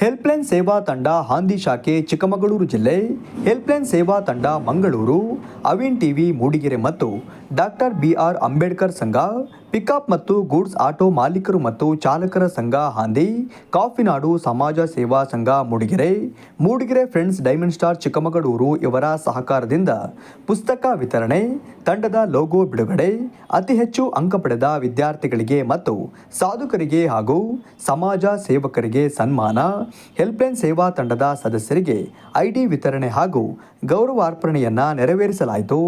Helpline ಸೇವಾ ತಂಡ ಹಾಂದಿ ಶಾಖೆ, ಚಿಕ್ಕಮಗಳೂರು ಜಿಲ್ಲೆ. ಹೆಲ್ಪ್ಲೈನ್ ಸೇವಾ ತಂಡ ಮಂಗಳೂರು, ಅವಿನ್ ಟಿವಿ, ಮೂಡಿಗೆರೆ ಮತ್ತು ಡಾಕ್ಟರ್ ಬಿಆರ್ ಅಂಬೇಡ್ಕರ್ ಸಂಘ, ಪಿಕಪ್ ಮತ್ತು ಗೂಡ್ಸ್ ಆಟೋ ಮಾಲೀಕರು ಮತ್ತು ಚಾಲಕರ ಸಂಘ ಹಾಂದಿ, ಕಾಫಿನಾಡು ಸಮಾಜ ಸೇವಾ ಸಂಘ Mudigere Mudigere friends diamond star Chikkamagaluru ಇವರ ಸಹಕಾರದಿಂದ ಪುಸ್ತಕ ವಿತರಣೆ, ತಂಡದ ಲೋಗೋ ಬಿಡುಗಡೆ, ಅತಿ ಹೆಚ್ಚು ಅಂಕ ಪಡೆದ ವಿದ್ಯಾರ್ಥಿಗಳಿಗೆ ಮತ್ತು ಸಾಧುಕರಿಗೆ ಹಾಗೂ ಸಮಾಜ ಸೇವಕರಿಗೆ ಸನ್ಮಾನ ಹೆಲ್ಪ್ಲೈನ್ ಸೇವಾ ತಂಡದ ಸದಸ್ಯರಿಗೆ ಐಡಿ ವಿತರಣೆ ಹಾಗೂ ಗೌರವಾರ್ಪಣೆಯನ್ನ ನೆರವೇರಿಸಲಾಯಿತು.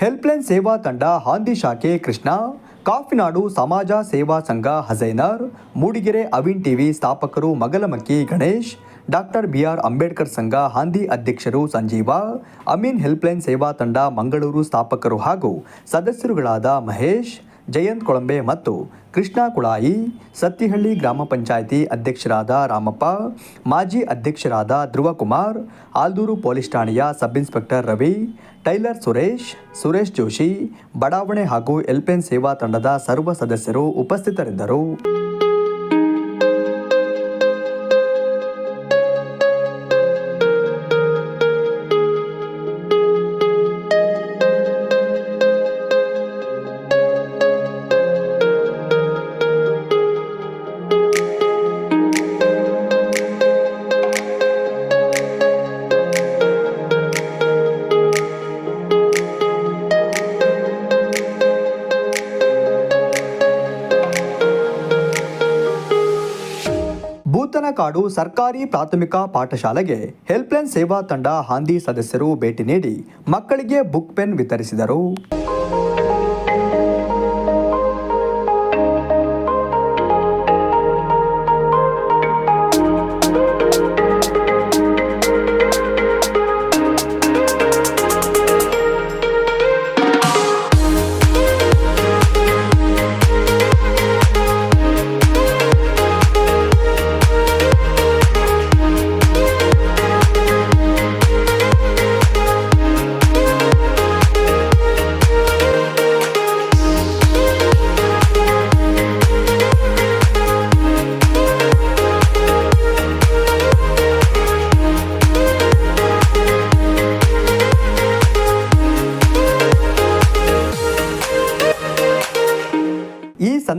ಹೆಲ್ಪ್ಲೈನ್ ಸೇವಾ ತಂಡ ಹಾಂದಿ ಶಾಖೆ ಕೃಷ್ಣ, ಕಾಫಿನಾಡು ಸಮಾಜ ಸೇವಾ ಸಂಘ ಹಸೈನರ್, ಮೂಡಿಗೆರೆ ಅವಿನ್ ಟಿವಿ ಸ್ಥಾಪಕರು Magalamakki Ganesh, doctor B R Ambedkar ಸಂಘ ಹಾಂದಿ ಅಧ್ಯಕ್ಷರು ಸಂಜೀವ, ಅಮೀನ್ ಹೆಲ್ಪ್ಲೈನ್ ಸೇವಾ ತಂಡ ಮಂಗಳೂರು ಸ್ಥಾಪಕರು ಹಾಗೂ ಸದಸ್ಯರುಗಳಾದ ಮಹೇಶ್ ಜಯಂತ್ ಕೊಳಂಬೆ ಮತ್ತು ಕೃಷ್ಣ ಕುಳಾಯಿ, ಸತ್ತಿಹಳ್ಳಿ ಗ್ರಾಮ ಪಂಚಾಯಿತಿ ಅಧ್ಯಕ್ಷರಾದ ರಾಮಪ್ಪ, ಮಾಜಿ ಅಧ್ಯಕ್ಷರಾದ ಧ್ರುವಕುಮಾರ್, ಆಲ್ದೂರು ಪೊಲೀಸ್ ಠಾಣೆಯ sub inspector Ravi, tailor Suresh Suresh Joshi, ಬಡಾವಣೆ ಹಾಗೂ ಎಲ್ಪೆನ್ ಸೇವಾ ತಂಡದ ಸರ್ವ ಸದಸ್ಯರು ಉಪಸ್ಥಿತರಿದ್ದರು. ಬೂತನಕಾಡು ಸರ್ಕಾರಿ ಪ್ರಾಥಮಿಕ ಪಾಠಶಾಲೆಗೆ ಹೆಲ್ಪ್ಲೈನ್ ಸೇವಾ ತಂಡ ಹಾಂದಿ ಸದಸ್ಯರು ಭೇಟಿ ನೀಡಿ ಮಕ್ಕಳಿಗೆ ಬುಕ್ ಪೆನ್ ವಿತರಿಸಿದರು.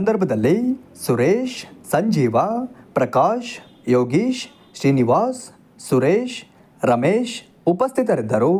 ಸಂದರ್ಭದಲ್ಲಿ ಸುರೇಶ್ ಸಂಜೀವ ಪ್ರಕಾಶ್ ಯೋಗೀಶ್ ಶ್ರೀನಿವಾಸ್ ಸುರೇಶ್ ರಮೇಶ್ ಉಪಸ್ಥಿತರಿದ್ದರು.